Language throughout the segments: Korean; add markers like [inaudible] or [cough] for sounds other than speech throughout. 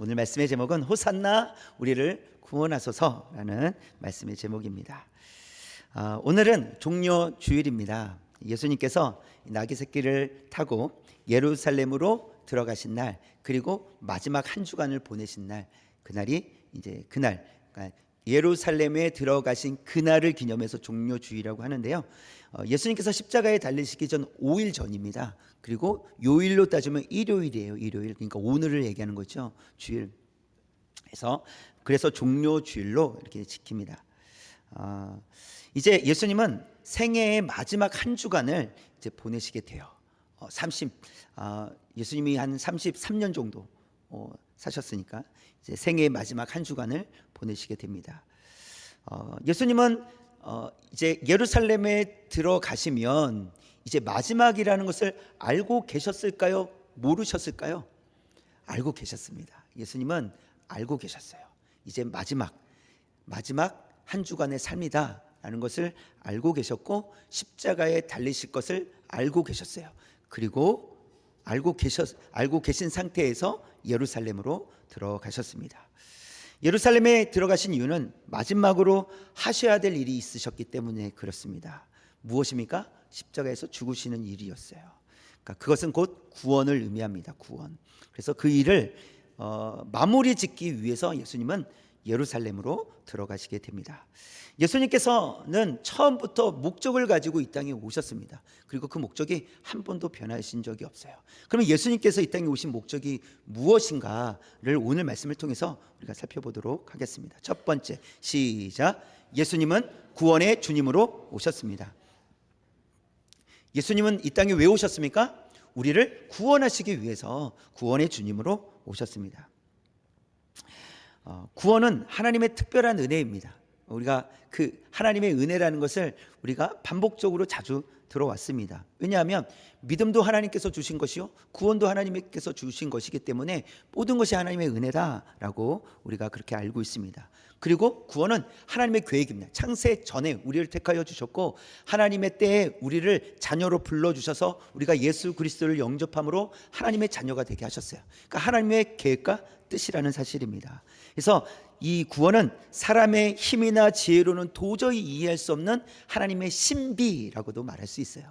오늘 말씀의 제목은 호산나 우리를 구원하소서라는 말씀의 제목입니다. 아, 오늘은 종료 주일입니다. 예수님께서 나귀 새끼를 타고 예루살렘으로 들어가신 날 그리고 마지막 한 주간을 보내신 날 그날이 이제 그날 그러니까 예루살렘에 들어가신 그날을 기념해서 종료 주일이라고 하는데요. 어, 예수님께서 십자가에 달리시기 전 5일 전입니다. 그리고 요일로 따지면 일요일이에요. 일요일. 그러니까 오늘을 얘기하는 거죠. 주일. 그래서 그래서 종료 주일로 이렇게 지킵니다. 아, 이제 예수님은 생애의 마지막 한 주간을 이제 보내시게 돼요. 어, 30 아, 예수님이 한 33년 정도 어, 사셨으니까 이제 생애의 마지막 한 주간을 보내시게 됩니다. 어, 예수님은 어, 이제 예루살렘에 들어가시면 이제 마지막이라는 것을 알고 계셨을까요? 모르셨을까요? 알고 계셨습니다. 예수님은 알고 계셨어요. 이제 마지막 마지막 한 주간의 삶이다 라는 것을 알고 계셨고 십자가에 달리실 것을 알고 계셨어요. 그리고 알고 계셨 알고 계신 상태에서 예루살렘으로 들어가셨습니다. 예루살렘에 들어가신 이유는 마지막으로 하셔야 될 일이 있으셨기 때문에 그렇습니다. 무엇입니까? 십자가에서 죽으시는 일이었어요. 그러니까 그것은 곧 구원을 의미합니다. 구원. 그래서 그 일을 어, 마무리 짓기 위해서 예수님은 예루살렘으로 들어가시게 됩니다. 예수님께서는 처음부터 목적을 가지고 이 땅에 오셨습니다. 그리고 그 목적이 한 번도 변하신 적이 없어요. 그러면 예수님께서 이 땅에 오신 목적이 무엇인가를 오늘 말씀을 통해서 우리가 살펴보도록 하겠습니다. 첫 번째, 시작. 예수님은 구원의 주님으로 오셨습니다. 예수님은 이 땅에 왜 오셨습니까? 우리를 구원하시기 위해서 구원의 주님으로 오셨습니다. 어, 구원은 하나님의 특별한 은혜입니다. 우리가 그 하나님의 은혜라는 것을 우리가 반복적으로 자주 들어왔습니다. 왜냐하면 믿음도 하나님께서 주신 것이요 구원도 하나님께서 주신 것이기 때문에 모든 것이 하나님의 은혜다라고 우리가 그렇게 알고 있습니다. 그리고 구원은 하나님의 계획입니다. 창세 전에 우리를 택하여 주셨고 하나님의 때에 우리를 자녀로 불러 주셔서 우리가 예수 그리스도를 영접함으로 하나님의 자녀가 되게 하셨어요. 그러니까 하나님의 계획과 뜻이라는 사실입니다. 그래서 이 구원은 사람의 힘이나 지혜로는 도저히 이해할 수 없는 하나님의 신비라고도 말할 수 있어요.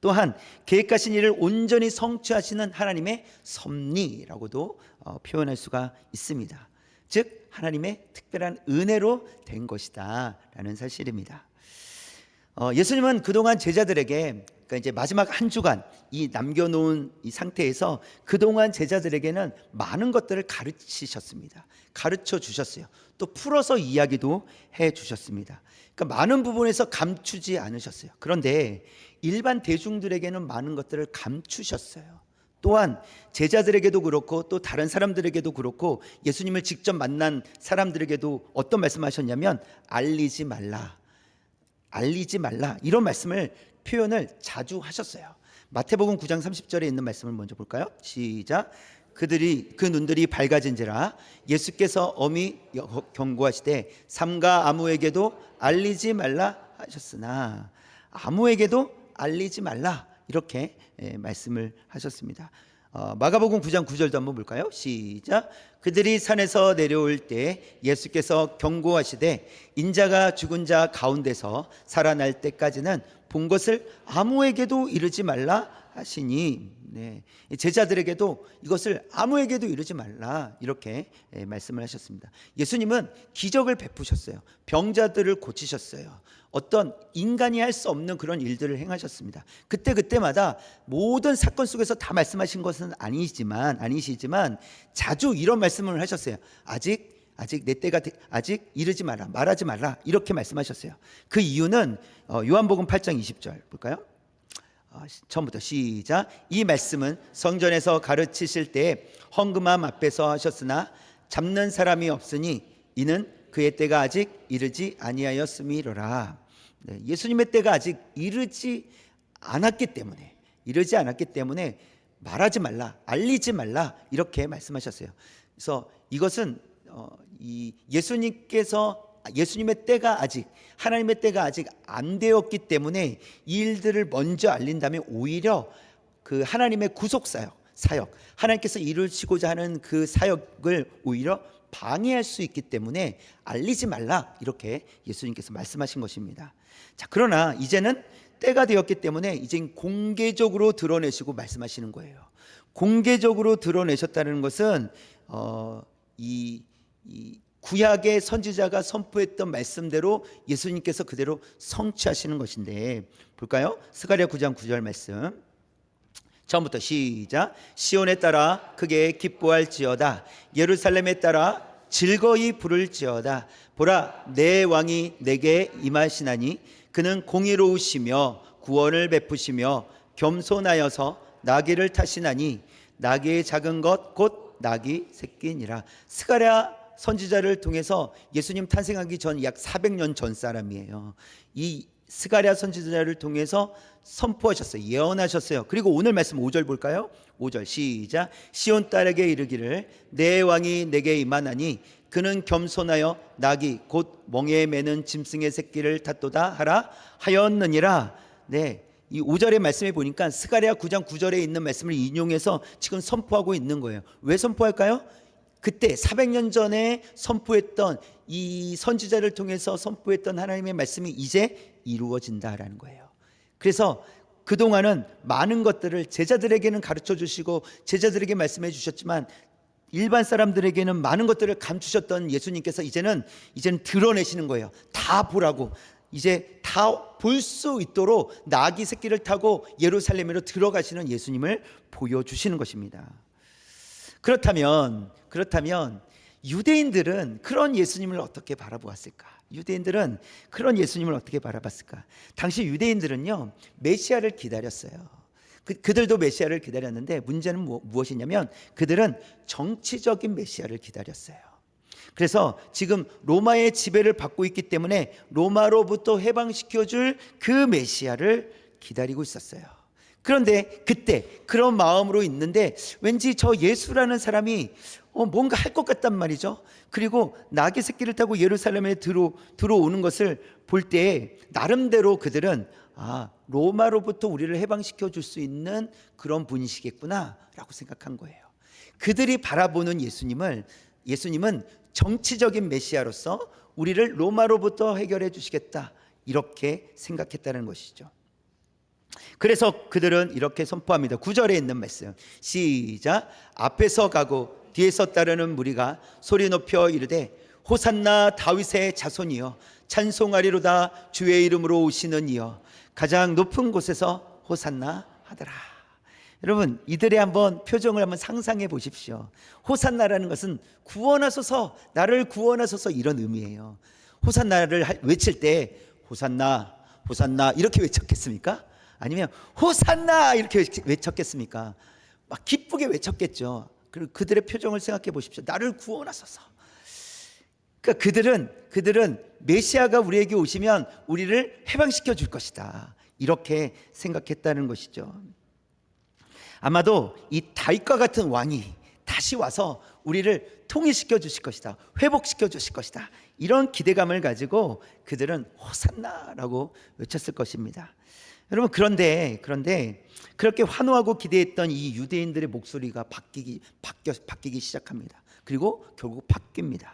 또한 계획하신 일을 온전히 성취하시는 하나님의 섭리라고도 어, 표현할 수가 있습니다. 즉 하나님의 특별한 은혜로 된 것이다라는 사실입니다. 어, 예수님은 그동안 제자들에게 그러니까 이제 마지막 한 주간 이 남겨놓은 이 상태에서 그동안 제자들에게는 많은 것들을 가르치셨습니다. 가르쳐 주셨어요. 또 풀어서 이야기도 해 주셨습니다. 그러니까 많은 부분에서 감추지 않으셨어요. 그런데 일반 대중들에게는 많은 것들을 감추셨어요. 또한 제자들에게도 그렇고 또 다른 사람들에게도 그렇고 예수님을 직접 만난 사람들에게도 어떤 말씀하셨냐면 알리지 말라. 알리지 말라. 이런 말씀을 표현을 자주 하셨어요. 마태복음 9장 30절에 있는 말씀을 먼저 볼까요? 시작. 그들이 그 눈들이 밝아진지라 예수께서 엄히 경고하시되 삼가 아무에게도 알리지 말라 하셨으나 아무에게도 알리지 말라 이렇게 예, 말씀을 하셨습니다. 어, 마가복음 9장 9절도 한번 볼까요? 시작. 그들이 산에서 내려올 때 예수께서 경고하시되 인자가 죽은 자 가운데서 살아날 때까지는 본 것을 아무에게도 이르지 말라 하시니 네. 제자들에게도 이것을 아무에게도 이르지 말라 이렇게 예, 말씀을 하셨습니다. 예수님은 기적을 베푸셨어요. 병자들을 고치셨어요. 어떤 인간이 할 수 없는 그런 일들을 행하셨습니다. 그때 그때마다 모든 사건 속에서 다 말씀하신 것은 아니지만 아니시지만 자주 이런 말씀을 하셨어요. 아직 아직 내 때가 아직 이르지 말라 말하지 말라 이렇게 말씀하셨어요. 그 이유는 어, 요한복음 8장 20절 볼까요? 어, 처음부터 시작. 이 말씀은 성전에서 가르치실 때 헌금함 앞에서 하셨으나 잡는 사람이 없으니 이는 그의 때가 아직 이르지 아니하였음이로라. 네, 예수님의 때가 아직 이르지 않았기 때문에 이르지 않았기 때문에 말하지 말라, 알리지 말라 이렇게 말씀하셨어요. 그래서 이것은 어, 이 예수님께서 예수님의 때가 아직 하나님의 때가 아직 안 되었기 때문에 이 일들을 먼저 알린다면 오히려 그 하나님의 구속 사역, 사역 하나님께서 이루시고자 하는 그 사역을 오히려 방해할 수 있기 때문에 알리지 말라 이렇게 예수님께서 말씀하신 것입니다. 자, 그러나 이제는 때가 되었기 때문에 이제 공개적으로 드러내시고 말씀하시는 거예요. 공개적으로 드러내셨다는 것은 어, 이, 이 구약의 선지자가 선포했던 말씀대로 예수님께서 그대로 성취하시는 것인데 볼까요? 스가랴 9장 9절 말씀. 처음부터 시작. 시온에 따라 크게 기뻐할지어다. 예루살렘에 따라 즐거이 부를지어다. 보라 내 왕이 내게 임하시나니 그는 공의로우시며 구원을 베푸시며 겸손하여서 나귀를 타시나니 나귀의 작은 것 곧 나귀 새끼니라. 스가랴 선지자를 통해서 예수님 탄생하기 전 약 400년 전 사람이에요. 이 스가랴 선지자를 통해서 선포하셨어요. 예언하셨어요. 그리고 오늘 말씀 5절 볼까요? 5절 시작. 시온 딸에게 이르기를 내 왕이 내게 임하나니 그는 겸손하여 낙이 곧 멍에 매는 짐승의 새끼를 탔도다 하라 하였느니라. 네. 이 5절의 말씀에 보니까 스가랴 9장 9절에 있는 말씀을 인용해서 지금 선포하고 있는 거예요. 왜 선포할까요? 그때 400년 전에 선포했던 이 선지자를 통해서 선포했던 하나님의 말씀이 이제 이루어진다라는 거예요. 그래서 그동안은 많은 것들을 제자들에게는 가르쳐 주시고 제자들에게 말씀해 주셨지만 일반 사람들에게는 많은 것들을 감추셨던 예수님께서 이제는 이제는 드러내시는 거예요. 다 보라고. 이제 다 볼 수 있도록 나귀 새끼를 타고 예루살렘으로 들어가시는 예수님을 보여주시는 것입니다. 그렇다면 그렇다면 유대인들은 그런 예수님을 어떻게 바라보았을까? 유대인들은 그런 예수님을 어떻게 바라봤을까? 당시 유대인들은요 메시아를 기다렸어요. 그, 그들도 메시아를 기다렸는데 문제는 무, 무엇이냐면 그들은 정치적인 메시아를 기다렸어요. 그래서 지금 로마의 지배를 받고 있기 때문에 로마로부터 해방시켜 줄 그 메시아를 기다리고 있었어요. 그런데 그때 그런 마음으로 있는데 왠지 저 예수라는 사람이 어, 뭔가 할 것 같단 말이죠. 그리고 나귀 새끼를 타고 예루살렘에 들어, 들어오는 것을 볼때 나름대로 그들은 아, 로마로부터 우리를 해방시켜 줄 수 있는 그런 분이시겠구나라고 생각한 거예요. 그들이 바라보는 예수님을 예수님은 정치적인 메시아로서 우리를 로마로부터 해결해 주시겠다 이렇게 생각했다는 것이죠. 그래서 그들은 이렇게 선포합니다. 9절에 있는 말씀. 시작. 앞에서 가고 뒤에서 따르는 무리가 소리 높여 이르되 호산나 다윗의 자손이여 찬송하리로다 주의 이름으로 오시는 이여 가장 높은 곳에서 호산나 하더라. 여러분 이들의 한번 표정을 한번 상상해 보십시오. 호산나라는 것은 구원하소서 나를 구원하소서 이런 의미예요. 호산나를 외칠 때 호산나 호산나 이렇게 외쳤겠습니까? 아니면 호산나 이렇게 외쳤겠습니까? 막 기쁘게 외쳤겠죠. 그리고 그들의 표정을 생각해 보십시오. 나를 구원하소서. 그러니까 그들은 그들은 메시아가 우리에게 오시면 우리를 해방시켜 줄 것이다. 이렇게 생각했다는 것이죠. 아마도 이 다윗과 같은 왕이 다시 와서 우리를 통일시켜 주실 것이다. 회복시켜 주실 것이다. 이런 기대감을 가지고 그들은 호산나라고 외쳤을 것입니다. 여러분 그런데 그런데 그렇게 환호하고 기대했던 이 유대인들의 목소리가 바뀌기 바뀌어 바뀌기 시작합니다. 그리고 결국 바뀝니다.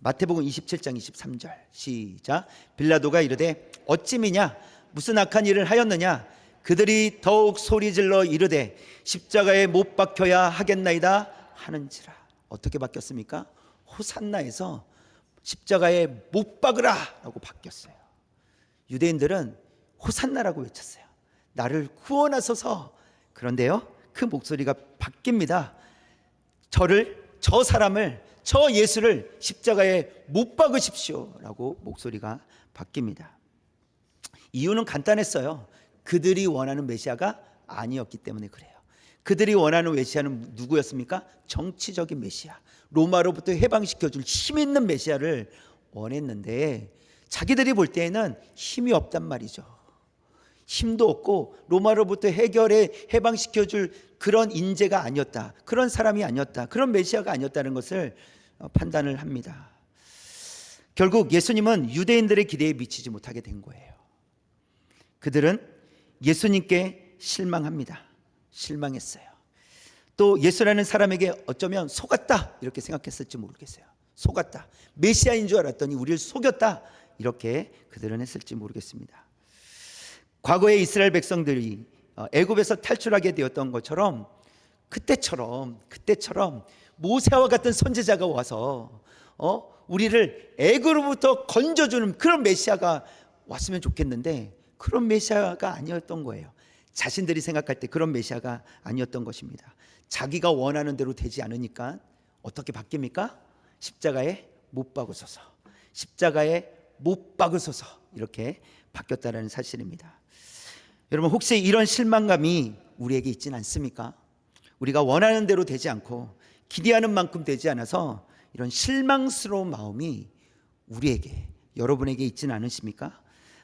마태복음 27장 23절 시작 빌라도가 이르되 어찌미냐 무슨 악한 일을 하였느냐 그들이 더욱 소리질러 이르되 십자가에 못 박혀야 하겠나이다 하는지라 어떻게 바뀌었습니까? 호산나에서 십자가에 못 박으라라고 바뀌었어요. 유대인들은 호산나라고 외쳤어요. 나를 구원하소서. 그런데요, 그 목소리가 바뀝니다. 저를, 저 사람을, 저 예수를 십자가에 못 박으십시오라고 목소리가 바뀝니다. 이유는 간단했어요. 그들이 원하는 메시아가 아니었기 때문에 그래요. 그들이 원하는 메시아는 누구였습니까? 정치적인 메시아. 로마로부터 해방시켜 줄 힘 있는 메시아를 원했는데 자기들이 볼 때에는 힘이 없단 말이죠. 힘도 없고 로마로부터 해결해 해방시켜 줄 그런 인재가 아니었다. 그런 사람이 아니었다. 그런 메시아가 아니었다는 것을 어, 판단을 합니다. 결국 예수님은 유대인들의 기대에 미치지 못하게 된 거예요. 그들은 예수님께 실망합니다. 실망했어요. 또 예수라는 사람에게 어쩌면 속았다 이렇게 생각했을지 모르겠어요. 속았다. 메시아인 줄 알았더니 우리를 속였다. 이렇게 그들은 했을지 모르겠습니다. 과거에 이스라엘 백성들이 어, 애굽에서 탈출하게 되었던 것처럼 그때처럼 그때처럼 모세와 같은 선지자가 와서 어 우리를 애굽으로부터 건져주는 그런 메시아가 왔으면 좋겠는데 그런 메시아가 아니었던 거예요. 자신들이 생각할 때 그런 메시아가 아니었던 것입니다. 자기가 원하는 대로 되지 않으니까 어떻게 바뀝니까? 십자가에 못 박으소서. 십자가에 못 박으소서. 이렇게 바뀌었다는 사실입니다. 여러분 혹시 이런 실망감이 우리에게 있지는 않습니까? 우리가 원하는 대로 되지 않고 기대하는 만큼 되지 않아서 이런 실망스러운 마음이 우리에게 여러분에게 있지는 않으십니까?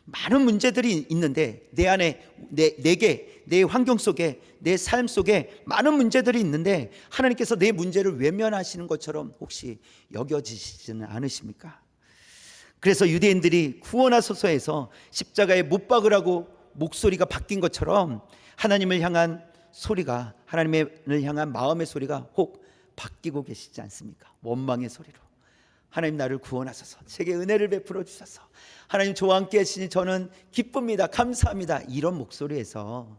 많은 문제들이 있는데 내 안에 내 내게 내 환경 속에 내 삶 속에 많은 문제들이 있는데 하나님께서 내 문제를 외면하시는 것처럼 혹시 여겨지시지는 않으십니까? 그래서 유대인들이 구원하소서에서 십자가에 못 박으라고 목소리가 바뀐 것처럼 하나님을 향한 소리가 하나님을 향한 마음의 소리가 혹 바뀌고 계시지 않습니까? 원망의 소리로. 하나님 나를 구원하소서. 제게 은혜를 베풀어 주소서. 하나님 저와 함께 하시니 저는 기쁩니다. 감사합니다. 이런 목소리에서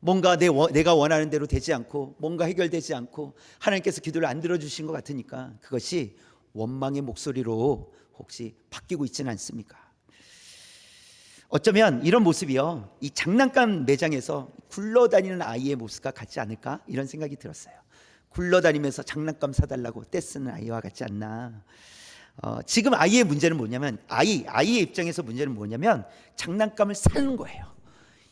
뭔가 내, 원- 내가 원하는 대로 되지 않고 뭔가 해결되지 않고 하나님께서 기도를 안 들어주신 것 같으니까 그것이 원망의 목소리로 혹시 바뀌고 있지는 않습니까? 어쩌면 이런 모습이요 이 장난감 매장에서 굴러다니는 아이의 모습과 같지 않을까 이런 생각이 들었어요. 굴러다니면서 장난감 사달라고 떼쓰는 아이와 같지 않나. 어, 지금 아이의 문제는 뭐냐면 아이 아이의 입장에서 문제는 뭐냐면 장난감을 사는 거예요.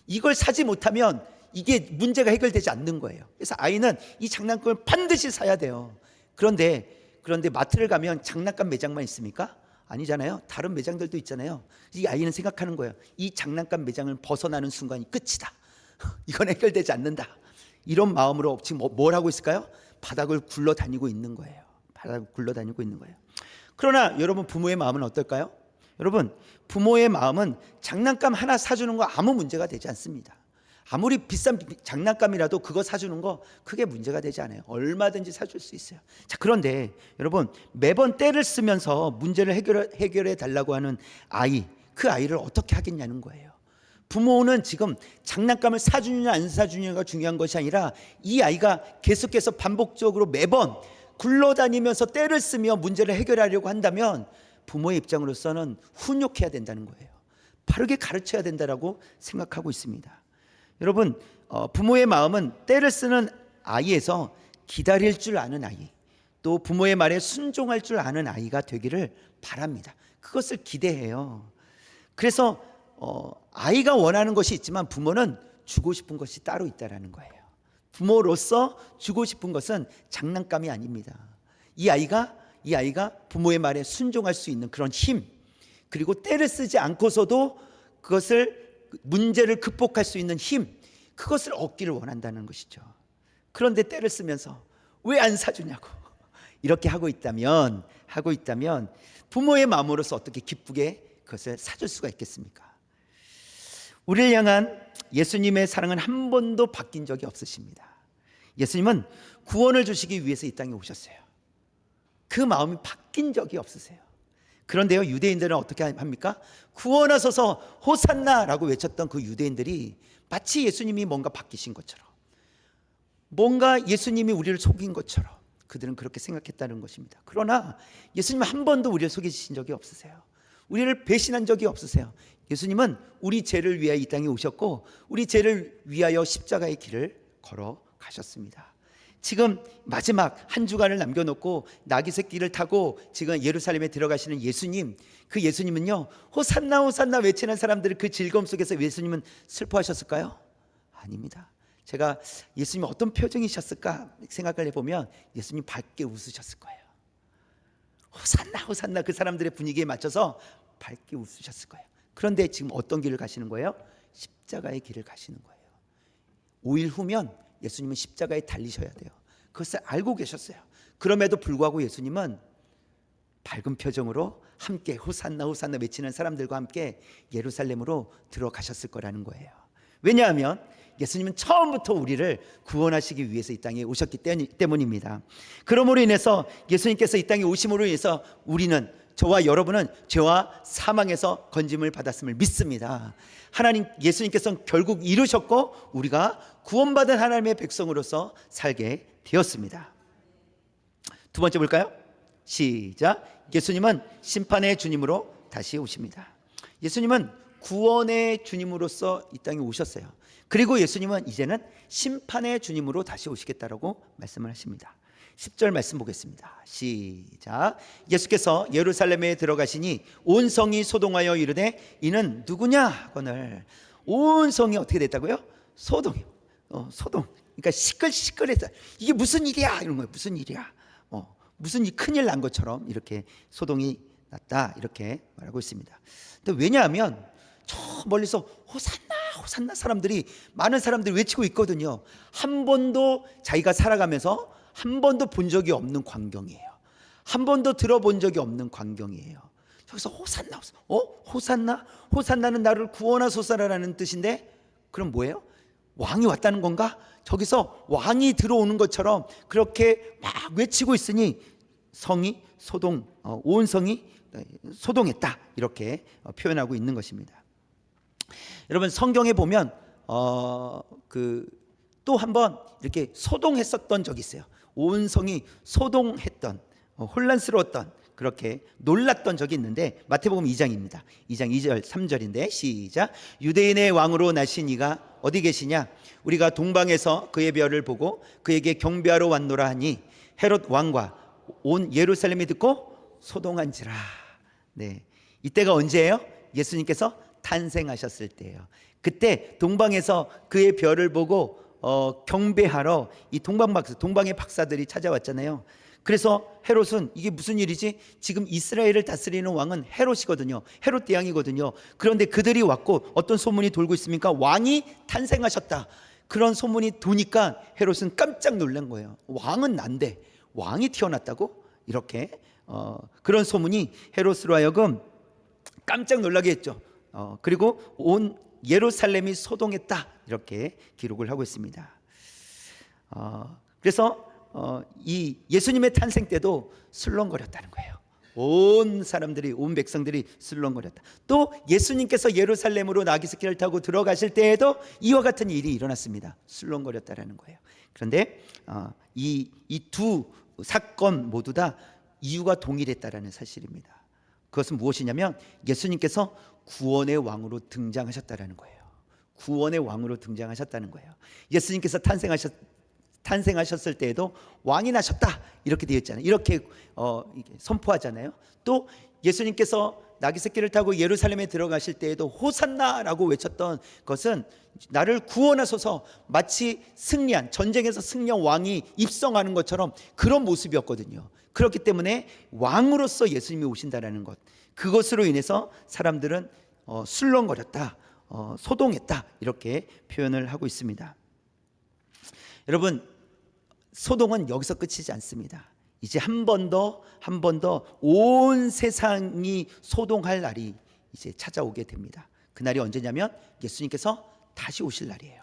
이걸 사지 못하면 이게 문제가 해결되지 않는 거예요. 그래서 아이는 이 장난감을 반드시 사야 돼요. 그런데 그런데 마트를 가면 장난감 매장만 있습니까? 아니잖아요. 다른 매장들도 있잖아요. 이 아이는 생각하는 거예요. 이 장난감 매장을 벗어나는 순간이 끝이다. [laughs] 이건 해결되지 않는다. 이런 마음으로 지금 뭐- 뭘 하고 있을까요? 바닥을 굴러다니고 있는 거예요. 바닥을 굴러다니고 있는 거예요. 그러나 여러분 부모의 마음은 어떨까요? 여러분 부모의 마음은 장난감 하나 사주는 거 아무 문제가 되지 않습니다. 아무리 비싼 비- 장난감이라도 그거 사주는 거 크게 문제가 되지 않아요. 얼마든지 사줄 수 있어요. 자 그런데 여러분 매번 때를 쓰면서 문제를 해결해, 해결해 달라고 하는 아이 그 아이를 어떻게 하겠냐는 거예요. 부모는 지금 장난감을 사주느냐 안 사주느냐가 중요한 것이 아니라 이 아이가 계속해서 반복적으로 매번 굴러다니면서 때를 쓰며 문제를 해결하려고 한다면 부모의 입장으로서는 훈육해야 된다는 거예요. 바르게 가르쳐야 된다라고 생각하고 있습니다. 여러분 어, 부모의 마음은 때를 쓰는 아이에서 기다릴 줄 아는 아이, 또 부모의 말에 순종할 줄 아는 아이가 되기를 바랍니다. 그것을 기대해요. 그래서 어, 아이가 원하는 것이 있지만 부모는 주고 싶은 것이 따로 있다라는 거예요. 부모로서 주고 싶은 것은 장난감이 아닙니다. 이 아이가 이 아이가 부모의 말에 순종할 수 있는 그런 힘 그리고 때를 쓰지 않고서도 그것을 문제를 극복할 수 있는 힘 그것을 얻기를 원한다는 것이죠. 그런데 때를 쓰면서 왜 안 사주냐고 [laughs] 이렇게 하고 있다면 하고 있다면 부모의 마음으로서 어떻게 기쁘게 그것을 사줄 수가 있겠습니까? 우리를 향한 예수님의 사랑은 한 번도 바뀐 적이 없으십니다. 예수님은 구원을 주시기 위해서 이 땅에 오셨어요. 그 마음이 바뀐 적이 없으세요. 그런데요, 유대인들은 어떻게 합니까? 구원하소서 호산나라고 외쳤던 그 유대인들이 마치 예수님이 뭔가 바뀌신 것처럼 뭔가 예수님이 우리를 속인 것처럼 그들은 그렇게 생각했다는 것입니다. 그러나 예수님은 한 번도 우리를 속이신 적이 없으세요. 우리를 배신한 적이 없으세요. 예수님은 우리 죄를 위하여 이 땅에 오셨고 우리 죄를 위하여 십자가의 길을 걸어 가셨습니다. 지금 마지막 한 주간을 남겨놓고 나귀 새끼를 타고 지금 예루살렘에 들어가시는 예수님, 그 예수님은요 호산나 호산나 외치는 사람들의 그 즐거움 속에서 예수님은 슬퍼하셨을까요? 아닙니다. 제가 예수님이 어떤 표정이셨을까 생각을 해보면 예수님 밝게 웃으셨을 거예요. 호산나 호산나 그 사람들의 분위기에 맞춰서 밝게 웃으셨을 거예요. 그런데 지금 어떤 길을 가시는 거예요? 십자가의 길을 가시는 거예요. 5일 후면 예수님은 십자가에 달리셔야 돼요. 그것을 알고 계셨어요. 그럼에도 불구하고 예수님은 밝은 표정으로 함께 호산나 호산나 외치는 사람들과 함께 예루살렘으로 들어가셨을 거라는 거예요. 왜냐하면 예수님은 처음부터 우리를 구원하시기 위해서 이 땅에 오셨기 때문입니다. 그러므로 인해서 예수님께서 이 땅에 오심으로 인해서 우리는 저와 여러분은 죄와 사망에서 건짐을 받았음을 믿습니다. 하나님 예수님께서 결국 이루셨고 우리가 구원받은 하나님의 백성으로서 살게 되었습니다. 두 번째 볼까요? 시작. 예수님은 심판의 주님으로 다시 오십니다. 예수님은 구원의 주님으로서 이 땅에 오셨어요. 그리고 예수님은 이제는 심판의 주님으로 다시 오시겠다라고 말씀을 하십니다. 10절 말씀 보겠습니다. 시작. 예수께서 예루살렘에 들어가시니 온 성이 소동하여 이르되 이는 누구냐 하거늘 온 성이 어떻게 됐다고요? 소동. 어, 소동. 그러니까 시끌시끌했다. 이게 무슨 일이야? 이런 거예요. 무슨 일이야? 어, 무슨 큰일 난 것처럼 이렇게 소동이 났다. 이렇게 말하고 있습니다. 근데 왜냐하면 저 멀리서 호산나 호산나 사람들이 많은 사람들이 외치고 있거든요. 한 번도 자기가 살아가면서 한 번도 본 적이 없는 광경이에요. 한 번도 들어본 적이 없는 광경이에요. 저기서 호산나, 어? 호산나? 호산나는 나를 구원하소서라는 뜻인데 그럼 뭐예요? 왕이 왔다는 건가? 저기서 왕이 들어오는 것처럼 그렇게 막 외치고 있으니 성이 소동, 어, 온 성이 소동했다 이렇게 어, 표현하고 있는 것입니다. 여러분 성경에 보면 어, 그또 한번 이렇게 소동했었던 적이 있어요. 온 성이 소동했던 어, 혼란스러웠던 그렇게 놀랐던 적이 있는데 마태복음 2장입니다. 2장 2절 3절인데 시작 유대인의 왕으로 나신 이가 어디 계시냐 우리가 동방에서 그의 별을 보고 그에게 경배하러 왔노라 하니 헤롯 왕과 온 예루살렘이 듣고 소동한지라. 네. 이때가 언제예요? 예수님께서 탄생하셨을 때예요. 그때 동방에서 그의 별을 보고 어, 경배하러 이 동방 박사, 동방의 박사들이 찾아왔잖아요. 그래서 헤롯은 이게 무슨 일이지? 지금 이스라엘을 다스리는 왕은 헤롯이거든요. 헤롯 대왕이거든요. 그런데 그들이 왔고 어떤 소문이 돌고 있습니까? 왕이 탄생하셨다. 그런 소문이 도니까 헤롯은 깜짝 놀란 거예요. 왕은 난데 왕이 태어났다고? 이렇게 어, 그런 소문이 헤롯으로 하여금 깜짝 놀라게 했죠. 어, 그리고 온 예루살렘이 소동했다 이렇게 기록을 하고 있습니다. 어, 그래서 어, 이 예수님의 탄생 때도 술렁거렸다는 거예요. 온 사람들이 온 백성들이 술렁거렸다. 또 예수님께서 예루살렘으로 나귀새끼를 타고 들어가실 때에도 이와 같은 일이 일어났습니다. 술렁거렸다라는 거예요. 그런데 어, 이이 두 사건 모두 다 이유가 동일했다라는 사실입니다. 그것은 무엇이냐면 예수님께서 구원의 왕으로 등장하셨다라는 거예요. 구원의 왕으로 등장하셨다는 거예요. 예수님께서 탄생하셨 탄생하셨을 때에도 왕이 나셨다 이렇게 되어 있잖아요. 이렇게 어, 선포하잖아요. 또 예수님께서 나귀 새끼를 타고 예루살렘에 들어가실 때에도 호산나라고 외쳤던 것은 나를 구원하소서 마치 승리한 전쟁에서 승리한 왕이 입성하는 것처럼 그런 모습이었거든요. 그렇기 때문에 왕으로서 예수님이 오신다라는 것 그것으로 인해서 사람들은 어, 술렁거렸다, 어, 소동했다 이렇게 표현을 하고 있습니다. 여러분 소동은 여기서 끝이지 않습니다. 이제 한 번 더, 한 번 더 온 세상이 소동할 날이 이제 찾아오게 됩니다. 그 날이 언제냐면 예수님께서 다시 오실 날이에요.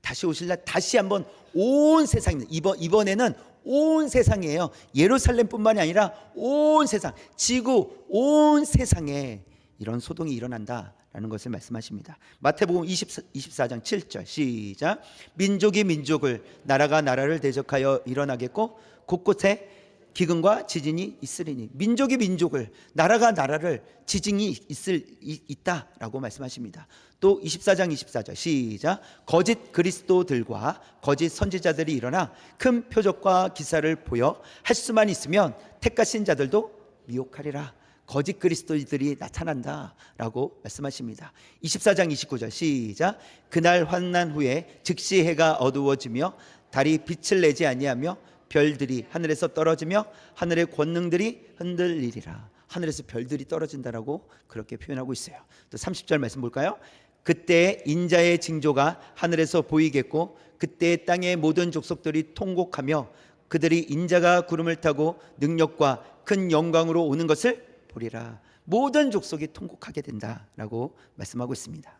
다시 오실 날 다시 한번 온 세상 이번 이번에는 온 세상이에요. 예루살렘뿐만이 아니라 온 세상, 지구 온 세상에 이런 소동이 일어난다 라는 것을 말씀하십니다. 마태복음 24, 24장 7절 시작. 민족이 민족을 나라가 나라를 대적하여 일어나겠고 곳곳에 기근과 지진이 있으리니 민족이 민족을 나라가 나라를 지진이 있을 있다라고 말씀하십니다. 또 24장 24절 시작 거짓 그리스도들과 거짓 선지자들이 일어나 큰 표적과 기사를 보여 할 수만 있으면 택하신 자들도 미혹하리라. 거짓 그리스도들이 나타난다라고 말씀하십니다. 24장 29절 시작 그날 환난 후에 즉시 해가 어두워지며 달이 빛을 내지 아니하며 별들이 하늘에서 떨어지며 하늘의 권능들이 흔들리리라. 하늘에서 별들이 떨어진다라고 그렇게 표현하고 있어요. 또 30절 말씀 볼까요? 그때 인자의 징조가 하늘에서 보이겠고 그때 땅의 모든 족속들이 통곡하며 그들이 인자가 구름을 타고 능력과 큰 영광으로 오는 것을 보리라. 모든 족속이 통곡하게 된다라고 말씀하고 있습니다.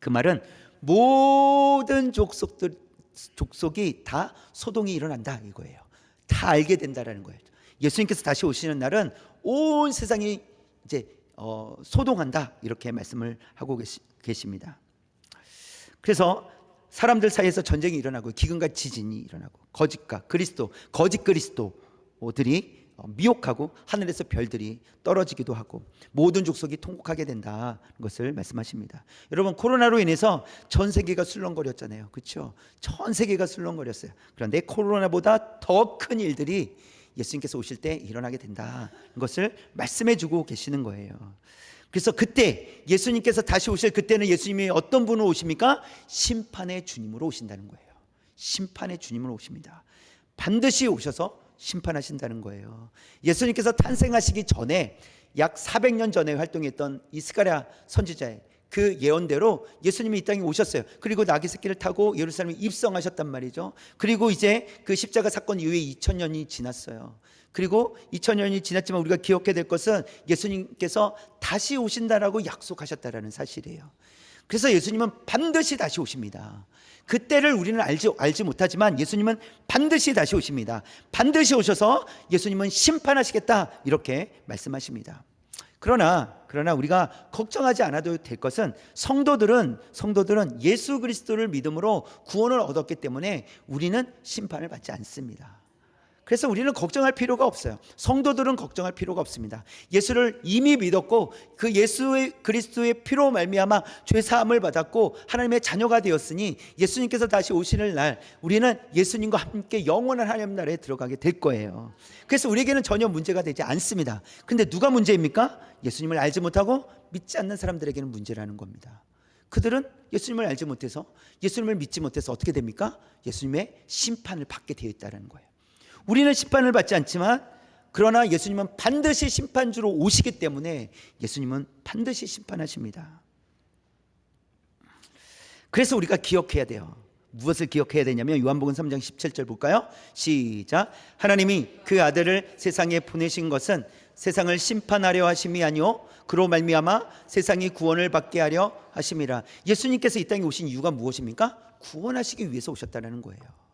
그 말은 모든 족속들 족속이 다 소동이 일어난다 이거예요. 다 알게 된다라는 거예요. 예수님께서 다시 오시는 날은 온 세상이 이제 어, 소동한다 이렇게 말씀을 하고 계시, 계십니다. 그래서 사람들 사이에서 전쟁이 일어나고 기근과 지진이 일어나고 거짓과 그리스도 거짓 그리스도들이 어, 미혹하고 하늘에서 별들이 떨어지기도 하고 모든 족속이 통곡하게 된다 것을 말씀하십니다. 여러분 코로나로 인해서 전 세계가 술렁거렸잖아요. 그렇죠? 전 세계가 술렁거렸어요. 그런데 코로나보다 더 큰 일들이 예수님께서 오실 때 일어나게 된다 것을 말씀해 주고 계시는 거예요. 그래서 그때 예수님께서 다시 오실 그때는 예수님이 어떤 분으로 오십니까? 심판의 주님으로 오신다는 거예요. 심판의 주님으로 오십니다. 반드시 오셔서 심판하신다는 거예요. 예수님께서 탄생하시기 전에 약 400년 전에 활동했던 이스가랴 선지자의 그 예언대로 예수님이 이 땅에 오셨어요. 그리고 나귀 새끼를 타고 예루살렘에 입성하셨단 말이죠. 그리고 이제 그 십자가 사건 이후에 2000년이 지났어요. 그리고 2000년이 지났지만 우리가 기억해야 될 것은 예수님께서 다시 오신다라고 약속하셨다라는 사실이에요. 그래서 예수님은 반드시 다시 오십니다. 그때를 우리는 알지 알지 못하지만 예수님은 반드시 다시 오십니다. 반드시 오셔서 예수님은 심판하시겠다 이렇게 말씀하십니다. 그러나 그러나 우리가 걱정하지 않아도 될 것은 성도들은 성도들은 예수 그리스도를 믿음으로 구원을 얻었기 때문에 우리는 심판을 받지 않습니다. 그래서 우리는 걱정할 필요가 없어요. 성도들은 걱정할 필요가 없습니다. 예수를 이미 믿었고 그 예수의 그리스도의 피로 말미암아 죄 사함을 받았고 하나님의 자녀가 되었으니 예수님께서 다시 오시는 날 우리는 예수님과 함께 영원한 하나님 나라에 들어가게 될 거예요. 그래서 우리에게는 전혀 문제가 되지 않습니다. 근데 누가 문제입니까? 예수님을 알지 못하고 믿지 않는 사람들에게는 문제라는 겁니다. 그들은 예수님을 알지 못해서 예수님을 믿지 못해서 어떻게 됩니까? 예수님의 심판을 받게 되어 있다는 거예요. 우리는 심판을 받지 않지만 그러나 예수님은 반드시 심판주로 오시기 때문에 예수님은 반드시 심판하십니다. 그래서 우리가 기억해야 돼요. 무엇을 기억해야 되냐면 요한복음 3장 17절 볼까요? 시작. 하나님이 그 아들을 세상에 보내신 것은 세상을 심판하려 하심이 아니요 그로 말미암아 세상이 구원을 받게 하려 하심이라. 예수님께서 이 땅에 오신 이유가 무엇입니까? 구원하시기 위해서 오셨다는 거예요.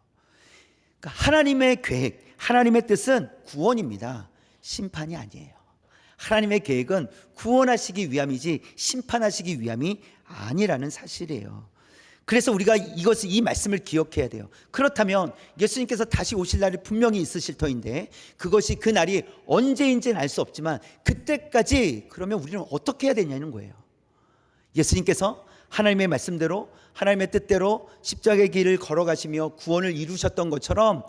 그러니까 하나님의 계획, 하나님의 뜻은 구원입니다. 심판이 아니에요. 하나님의 계획은 구원하시기 위함이지 심판하시기 위함이 아니라는 사실이에요. 그래서 우리가 이것을 이 말씀을 기억해야 돼요. 그렇다면 예수님께서 다시 오실 날이 분명히 있으실 터인데 그것이 그 날이 언제인지는 알 수 없지만 그때까지 그러면 우리는 어떻게 해야 되냐는 거예요. 예수님께서 하나님의 말씀대로 하나님의 뜻대로 십자가의 길을 걸어가시며 구원을 이루셨던 것처럼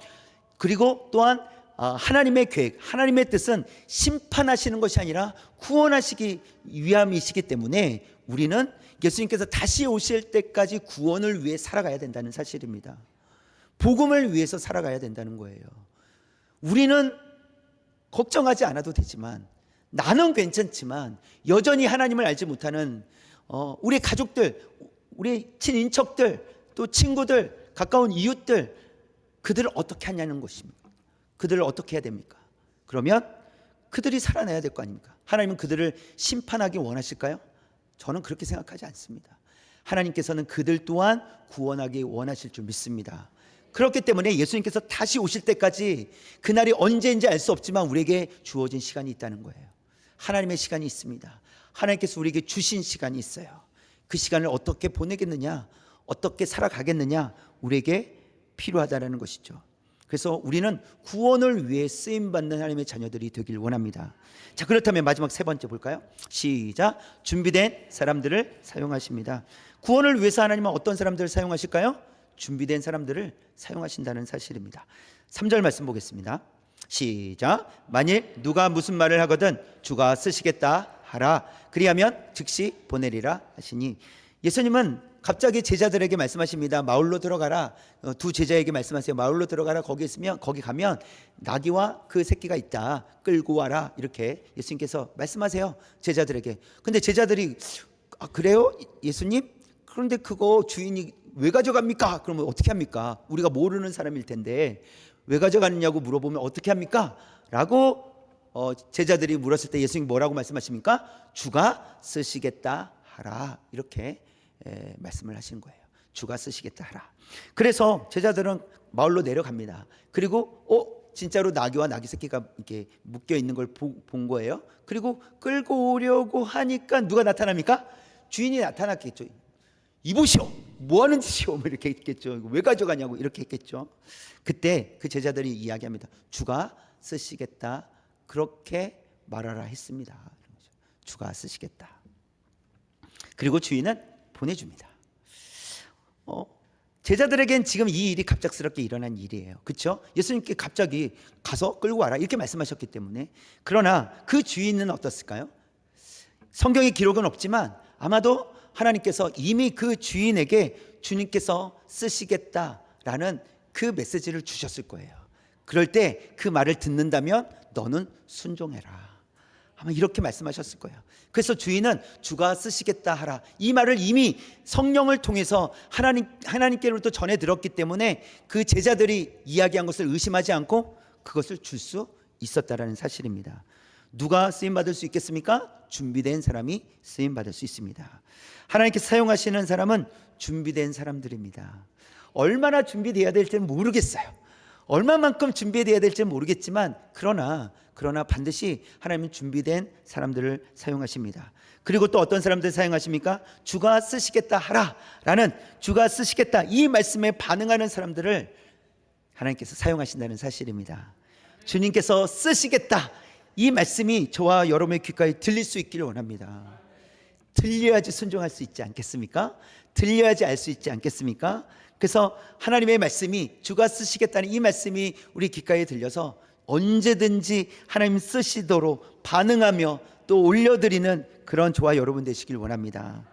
그리고 또한 아, 하나님의 계획, 하나님의 뜻은 심판하시는 것이 아니라 구원하시기 위함이시기 때문에 우리는 예수님께서 다시 오실 때까지 구원을 위해 살아가야 된다는 사실입니다. 복음을 위해서 살아가야 된다는 거예요. 우리는 걱정하지 않아도 되지만 나는 괜찮지만 여전히 하나님을 알지 못하는 어, 우리 가족들, 우리 친인척들, 또 친구들, 가까운 이웃들, 그들을 어떻게 하냐는 것입니다. 그들을 어떻게 해야 됩니까? 그러면 그들이 살아나야 될 거 아닙니까? 하나님은 그들을 심판하기 원하실까요? 저는 그렇게 생각하지 않습니다. 하나님께서는 그들 또한 구원하기 원하실 줄 믿습니다. 그렇기 때문에 예수님께서 다시 오실 때까지 그날이 언제인지 알 수 없지만 우리에게 주어진 시간이 있다는 거예요. 하나님의 시간이 있습니다. 하나님께서 우리에게 주신 시간이 있어요. 그 시간을 어떻게 보내겠느냐, 어떻게 살아가겠느냐, 우리에게 필요하다라는 것이죠. 그래서 우리는 구원을 위해 쓰임 받는 하나님의 자녀들이 되길 원합니다. 자, 그렇다면 마지막 세 번째 볼까요? 시작. 준비된 사람들을 사용하십니다. 구원을 위해서 하나님은 어떤 사람들을 사용하실까요? 준비된 사람들을 사용하신다는 사실입니다. 3절 말씀 보겠습니다. 시작. 만일 누가 무슨 말을 하거든 주가 쓰시겠다 하라. 그리하면 즉시 보내리라 하시니 예수님은 갑자기 제자들에게 말씀하십니다. 마을로 들어가라. 어, 두 제자에게 말씀하세요. 마을로 들어가라. 거기 있으면 거기 가면 나귀와 그 새끼가 있다. 끌고 와라. 이렇게 예수님께서 말씀하세요. 제자들에게. 근데 제자들이 아, 그래요? 예수님? 그런데 그거 주인이 왜 가져갑니까? 그러면 어떻게 합니까? 우리가 모르는 사람일 텐데 왜 가져갔느냐고 물어보면 어떻게 합니까? 라고 어, 제자들이 물었을 때 예수님 뭐라고 말씀하십니까? 주가 쓰시겠다 하라 이렇게 에, 말씀을 하시는 거예요. 주가 쓰시겠다 하라. 그래서 제자들은 마을로 내려갑니다. 그리고 어 진짜로 나귀와 나귀 새끼가 이렇게 묶여 있는 걸 본 거예요. 그리고 끌고 오려고 하니까 누가 나타납니까? 주인이 나타났겠죠. 이보시오, 뭐 하는 짓이오? 뭐 이렇게 했겠죠. 왜 가져가냐고 이렇게 했겠죠. 그때 그 제자들이 이야기합니다. 주가 쓰시겠다. 그렇게 말하라 했습니다. 주가 쓰시겠다. 그리고 주인은 보내줍니다. 어, 제자들에겐 지금 이 일이 갑작스럽게 일어난 일이에요. 그렇죠? 예수님께 갑자기 가서 끌고 와라 이렇게 말씀하셨기 때문에 그러나 그 주인은 어떻을까요? 성경의 기록은 없지만 아마도 하나님께서 이미 그 주인에게 주님께서 쓰시겠다라는 그 메시지를 주셨을 거예요. 그럴 때 그 말을 듣는다면 너는 순종해라. 아마 이렇게 말씀하셨을 거예요. 그래서 주인은 주가 쓰시겠다 하라. 이 말을 이미 성령을 통해서 하나님 하나님께로부터 전해 들었기 때문에 그 제자들이 이야기한 것을 의심하지 않고 그것을 줄 수 있었다라는 사실입니다. 누가 쓰임 받을 수 있겠습니까? 준비된 사람이 쓰임 받을 수 있습니다. 하나님께서 사용하시는 사람은 준비된 사람들입니다. 얼마나 준비되어야 될지 모르겠어요. 얼마만큼 준비되어야 될지 모르겠지만 그러나 그러나 반드시 하나님은 준비된 사람들을 사용하십니다. 그리고 또 어떤 사람들 사용하십니까? 주가 쓰시겠다 하라라는 주가 쓰시겠다 이 말씀에 반응하는 사람들을 하나님께서 사용하신다는 사실입니다. 주님께서 쓰시겠다 이 말씀이 저와 여러분의 귓가에 들릴 수 있기를 원합니다. 들려야지 순종할 수 있지 않겠습니까? 들려야지 알 수 있지 않겠습니까? 그래서 하나님의 말씀이 주가 쓰시겠다는 이 말씀이 우리 귓가에 들려서 언제든지 하나님 쓰시도록 반응하며 또 올려드리는 그런 저와 여러분 되시길 원합니다.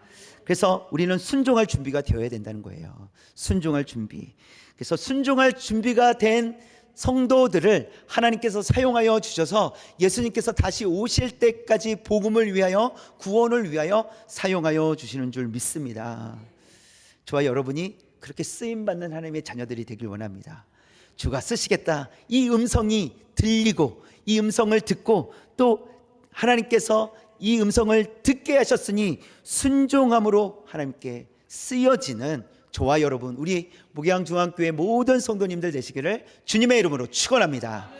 그래서 우리는 순종할 준비가 되어야 된다는 거예요. 순종할 준비. 그래서 순종할 준비가 된 성도들을 하나님께서 사용하여 주셔서 예수님께서 다시 오실 때까지 복음을 위하여 구원을 위하여 사용하여 주시는 줄 믿습니다. 저와 여러분이 그렇게 쓰임 받는 하나님의 자녀들이 되길 원합니다. 주가 쓰시겠다. 이 음성이 들리고 이 음성을 듣고 또 하나님께서 이 음성을 듣게 하셨으니 순종함으로 하나님께 쓰여지는 저와 여러분 우리 목양 중앙교회 모든 성도님들 되시기를 주님의 이름으로 축원합니다.